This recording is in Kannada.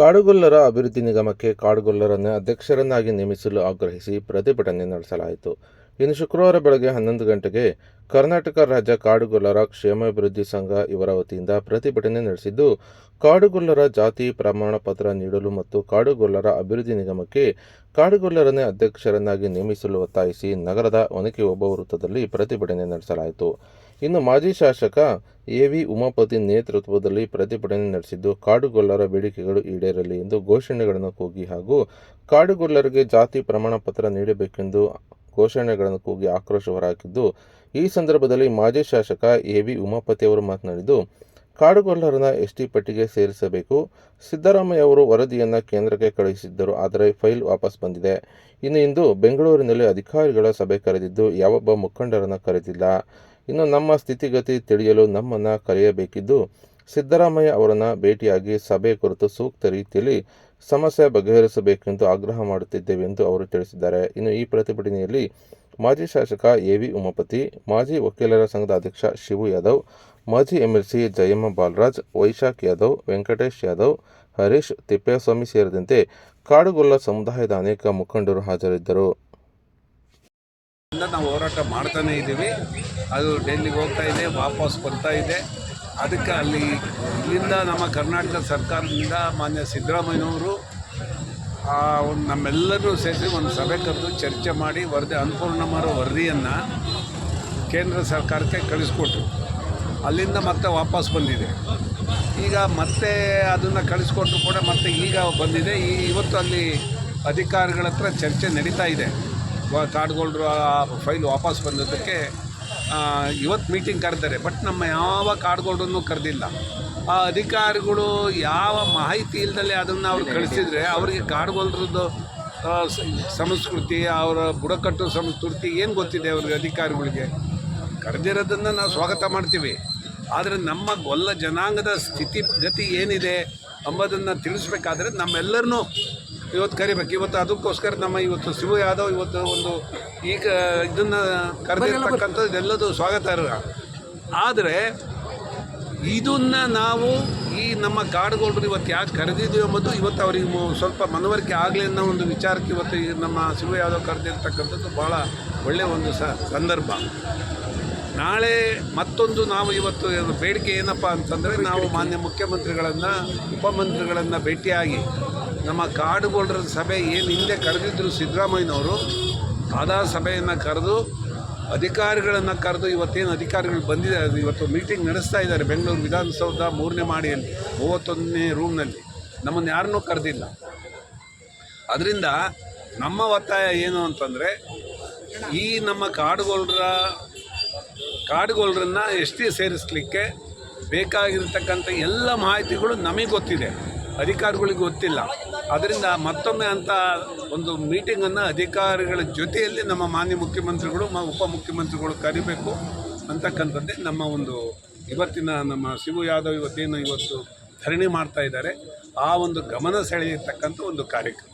ಕಾಡುಗೊಲ್ಲರ ಅಭಿವೃದ್ಧಿ ನಿಗಮಕ್ಕೆ ಕಾಡುಗೊಲ್ಲರನ್ನು ಅಧ್ಯಕ್ಷರನ್ನಾಗಿ ನೇಮಿಸಲು ಆಗ್ರಹಿಸಿ ಪ್ರತಿಭಟನೆ ನಡೆಸಲಾಯಿತು. ಇನ್ನು ಶುಕ್ರವಾರ ಬೆಳಗ್ಗೆ ಹನ್ನೊಂದು ಗಂಟೆಗೆ ಕರ್ನಾಟಕ ರಾಜ್ಯ ಕಾಡುಗೊಲ್ಲರ ಕ್ಷೇಮಾಭಿವೃದ್ಧಿ ಸಂಘ ಇವರ ವತಿಯಿಂದ ಪ್ರತಿಭಟನೆ ನಡೆಸಿದ್ದು, ಕಾಡುಗೊಲ್ಲರ ಜಾತಿ ಪ್ರಮಾಣ ಪತ್ರ ನೀಡಲು ಮತ್ತು ಕಾಡುಗೊಲ್ಲರ ಅಭಿವೃದ್ಧಿ ನಿಗಮಕ್ಕೆ ಕಾಡುಗೊಲ್ಲರನ್ನೇ ಅಧ್ಯಕ್ಷರನ್ನಾಗಿ ನೇಮಿಸಲು ಒತ್ತಾಯಿಸಿ ನಗರದ ಒನಕೆ ಒಬ್ಬ ವೃತ್ತದಲ್ಲಿ ಪ್ರತಿಭಟನೆ ನಡೆಸಲಾಯಿತು. ಇನ್ನು ಮಾಜಿ ಶಾಸಕ ಎ ವಿ ಉಮಾಪತಿ ನೇತೃತ್ವದಲ್ಲಿ ಪ್ರತಿಭಟನೆ ನಡೆಸಿದ್ದು, ಕಾಡುಗೊಲ್ಲರ ಬೇಡಿಕೆಗಳು ಈಡೇರಲಿ ಎಂದು ಘೋಷಣೆಗಳನ್ನು ಕೂಗಿ ಹಾಗೂ ಕಾಡುಗೊಲ್ಲರಿಗೆ ಜಾತಿ ಪ್ರಮಾಣ ಪತ್ರ ನೀಡಬೇಕೆಂದು ಘೋಷಣೆಗಳನ್ನು ಕೂಗಿ ಆಕ್ರೋಶ ಹೊರಹಾಕಿದ್ದು, ಈ ಸಂದರ್ಭದಲ್ಲಿ ಮಾಜಿ ಶಾಸಕ ಎ ವಿ ಉಮಾಪತಿ ಅವರು ಮಾತನಾಡಿದ್ದು, ಕಾಡುಗೊಲ್ಲರನ್ನ ಎಸ್ಟಿ ಪಟ್ಟಿಗೆ ಸೇರಿಸಬೇಕು. ಸಿದ್ದರಾಮಯ್ಯ ಅವರು ವರದಿಯನ್ನು ಕೇಂದ್ರಕ್ಕೆ ಕಳುಹಿಸಿದ್ದರು, ಆದರೆ ಫೈಲ್ ವಾಪಸ್ ಬಂದಿದೆ. ಇನ್ನು ಇಂದು ಬೆಂಗಳೂರಿನಲ್ಲಿ ಅಧಿಕಾರಿಗಳ ಸಭೆ ಕರೆದಿದ್ದು, ಯಾವೊಬ್ಬ ಮುಖಂಡರನ್ನು ಕರೆದಿಲ್ಲ. ಇನ್ನು ನಮ್ಮ ಸ್ಥಿತಿಗತಿ ತಿಳಿಯಲು ನಮ್ಮನ್ನು ಕರೆಯಬೇಕಿದ್ದು ಸಿದ್ದರಾಮಯ್ಯ ಅವರನ್ನು ಭೇಟಿಯಾಗಿ ಸಭೆ ಕುರಿತು ಸೂಕ್ತ ರೀತಿಯಲ್ಲಿ ಸಮಸ್ಯೆ ಬಗೆಹರಿಸಬೇಕೆಂದು ಆಗ್ರಹ ಮಾಡುತ್ತಿದ್ದೇವೆ ಎಂದು ಅವರು ತಿಳಿಸಿದ್ದಾರೆ. ಇನ್ನು ಈ ಪ್ರತಿಭಟನೆಯಲ್ಲಿ ಮಾಜಿ ಶಾಸಕ ಎ ವಿ ಉಮಾಪತಿ, ಮಾಜಿ ವಕೀಲರ ಸಂಘದ ಅಧ್ಯಕ್ಷ ಶಿವು ಯಾದವ್, ಮಾಜಿ ಎಂಎಲ್ಸಿ ಜಯಮ್ಮ ಬಾಲರಾಜ್, ವೈಶಾಖ್ ಯಾದವ್, ವೆಂಕಟೇಶ್ ಯಾದವ್, ಹರೀಶ್ ತಿಪ್ಪೇಸ್ವಾಮಿ ಸೇರಿದಂತೆ ಕಾಡುಗೊಲ್ಲ ಸಮುದಾಯದ ಅನೇಕ ಮುಖಂಡರು ಹಾಜರಿದ್ದರು. ನಾವು ಹೋರಾಟ ಮಾಡ್ತಾನೇ ಇದ್ದೀವಿ. ಅದು ಡೆಲ್ಲಿಗೆ ಹೋಗ್ತಾ ಇದೆ, ವಾಪಸ್ ಬರ್ತಾ ಇದೆ. ಅದಕ್ಕೆ ಅಲ್ಲಿ, ಇಲ್ಲಿಂದ ನಮ್ಮ ಕರ್ನಾಟಕ ಸರ್ಕಾರದಿಂದ ಮಾನ್ಯ ಸಿದ್ದರಾಮಯ್ಯನವರು ಒಂದು ನಮ್ಮೆಲ್ಲರೂ ಸೇರಿಸಿ ಒಂದು ಸಭೆ ಕರೆದು ಚರ್ಚೆ ಮಾಡಿ, ವರದಿ ಅನ್ನಪೂರ್ಣಮ್ಮರ ವರದಿಯನ್ನು ಕೇಂದ್ರ ಸರ್ಕಾರಕ್ಕೆ ಕಳಿಸ್ಕೊಟ್ರು. ಅಲ್ಲಿಂದ ಮತ್ತೆ ವಾಪಸ್ ಬಂದಿದೆ. ಈಗ ಮತ್ತೆ ಅದನ್ನು ಕಳಿಸ್ಕೊಟ್ರು ಕೂಡ ಮತ್ತೆ ಈಗ ಬಂದಿದೆ. ಈ ಇವತ್ತು ಅಲ್ಲಿ ಅಧಿಕಾರಿಗಳ ಹತ್ರ ಚರ್ಚೆ ನಡೀತಾ ಇದೆ. ವ- ಕಾಡುಗೊಳ್ರು ಆ ಫೈಲ್ ವಾಪಸ್ ಬಂದದ್ದಕ್ಕೆ ಇವತ್ತು ಮೀಟಿಂಗ್ ಕರೆದಾರೆ ಬಟ್ ನಮ್ಮ ಯಾವ ಕಾಡುಗೊಳ್ರನ್ನು ಕರೆದಿಲ್ಲ. ಆ ಅಧಿಕಾರಿಗಳು ಯಾವ ಮಾಹಿತಿ ಇಲ್ದಲೆ ಅದನ್ನು ಅವ್ರು ಕಳಿಸಿದರೆ ಅವರಿಗೆ ಕಾರ್ಡ್ಗೋಲ್ಡ್ರದ್ದು ಸಂಸ್ಕೃತಿ ಅವರ ಬುಡಕಟ್ಟು ಸಂಸ್ಕೃತಿ ಏನು ಗೊತ್ತಿದೆ ಅವ್ರಿಗೆ ಅಧಿಕಾರಿಗಳಿಗೆ? ಕರೆದಿರೋದನ್ನು ನಾವು ಸ್ವಾಗತ ಮಾಡ್ತೀವಿ. ಆದರೆ ನಮ್ಮ ಗೊಲ್ಲ ಜನಾಂಗದ ಸ್ಥಿತಿ ಗತಿ ಏನಿದೆ ಅಂಬೋದನ್ನು ತಿಳಿಸ್ಬೇಕಾದ್ರೆ ನಮ್ಮೆಲ್ಲರನ್ನೂ ಇವತ್ತು ಕರಿಬೇಕು ಇವತ್ತು ಅದಕ್ಕೋಸ್ಕರ ನಮ್ಮ ಇವತ್ತು ಶಿವ ಯಾದವ್ ಇವತ್ತು ಒಂದು ಈಗ ಇದನ್ನು ಕರೆದಿರ್ತಕ್ಕಂಥದ್ದು ಎಲ್ಲದೂ ಸ್ವಾಗತ ಅರ್ಹ. ಆದರೆ ಇದನ್ನು ನಾವು ಈ ನಮ್ಮ ಕಾಡುಗೊಳ್ರು ಇವತ್ತು ಯಾಕೆ ಕರೆದಿದ್ದೀವಿ ಎಂಬುದು ಇವತ್ತು ಅವರಿಗೆ ಸ್ವಲ್ಪ ಮನವರಿಕೆ ಆಗಲಿ ಅನ್ನೋ ಒಂದು ವಿಚಾರಕ್ಕೆ ಇವತ್ತು ಈ ನಮ್ಮ ಶಿವ ಯಾದವ್ ಕರೆದಿರ್ತಕ್ಕಂಥದ್ದು ಭಾಳ ಒಳ್ಳೆಯ ಒಂದು ಸಂದರ್ಭ ನಾಳೆ ಮತ್ತೊಂದು ನಾವು ಇವತ್ತು ಬೇಡಿಕೆ ಏನಪ್ಪ ಅಂತಂದರೆ ನಾವು ಮಾನ್ಯ ಮುಖ್ಯಮಂತ್ರಿಗಳನ್ನು ಉಪಮಂತ್ರಿಗಳನ್ನು ಭೇಟಿಯಾಗಿ ನಮ್ಮ ಕಾಡುಗೊಳ್ರ ಸಭೆ ಏನು ಹಿಂದೆ ಕರೆದಿದ್ದರು ಸಿದ್ದರಾಮಯ್ಯನವರು, ಆದ ಸಭೆಯನ್ನು ಕರೆದು, ಅಧಿಕಾರಿಗಳನ್ನು ಕರೆದು ಇವತ್ತೇನು ಅಧಿಕಾರಿಗಳು ಬಂದಿದ್ದಾರೆ, ಇವತ್ತು ಮೀಟಿಂಗ್ ನಡೆಸ್ತಾ ಇದ್ದಾರೆ ಬೆಂಗಳೂರು ವಿಧಾನಸೌಧ ಮೂರನೇ ಮಾಡಿಯಲ್ಲಿ ಮೂವತ್ತೊಂದನೇ ರೂಮ್ನಲ್ಲಿ. ನಮ್ಮನ್ನು ಯಾರನ್ನೂ ಕರೆದಿಲ್ಲ. ಅದರಿಂದ ನಮ್ಮ ಒತ್ತಾಯ ಏನು ಅಂತಂದರೆ, ಈ ನಮ್ಮ ಕಾಡುಗೊಳ್ರ, ಕಾಡುಗೊಳ್ರನ್ನ ಎಸ್ ಟಿ ಸೇರಿಸಲಿಕ್ಕೆ ಬೇಕಾಗಿರ್ತಕ್ಕಂಥ ಎಲ್ಲ ಮಾಹಿತಿಗಳು ನಮಗೆ ಗೊತ್ತಿದೆ. ಅಧಿಕಾರಿಗಳಿಗೆ ಗೊತ್ತಿಲ್ಲ. ಅದರಿಂದ ಮತ್ತೊಮ್ಮೆ ಅಂತ ಒಂದು ಮೀಟಿಂಗನ್ನು ಅಧಿಕಾರಿಗಳ ಜೊತೆಯಲ್ಲಿ ನಮ್ಮ ಮಾನ್ಯ ಮುಖ್ಯಮಂತ್ರಿಗಳು, ಮ ಉಪಮುಖ್ಯಮಂತ್ರಿಗಳು ಕರಿಬೇಕು ಅಂತಕ್ಕಂಥದ್ದೇ ನಮ್ಮ ಒಂದು ಇವತ್ತಿನ ನಮ್ಮ ಶಿವು ಯಾದವ್ ಇವತ್ತೇನು ಇವತ್ತು ಧರಣಿ ಮಾಡ್ತಾ ಇದ್ದಾರೆ. ಆ ಒಂದು ಗಮನ ಸೆಳೆಯತಕ್ಕಂಥ ಒಂದು ಕಾರ್ಯಕ್ರಮ.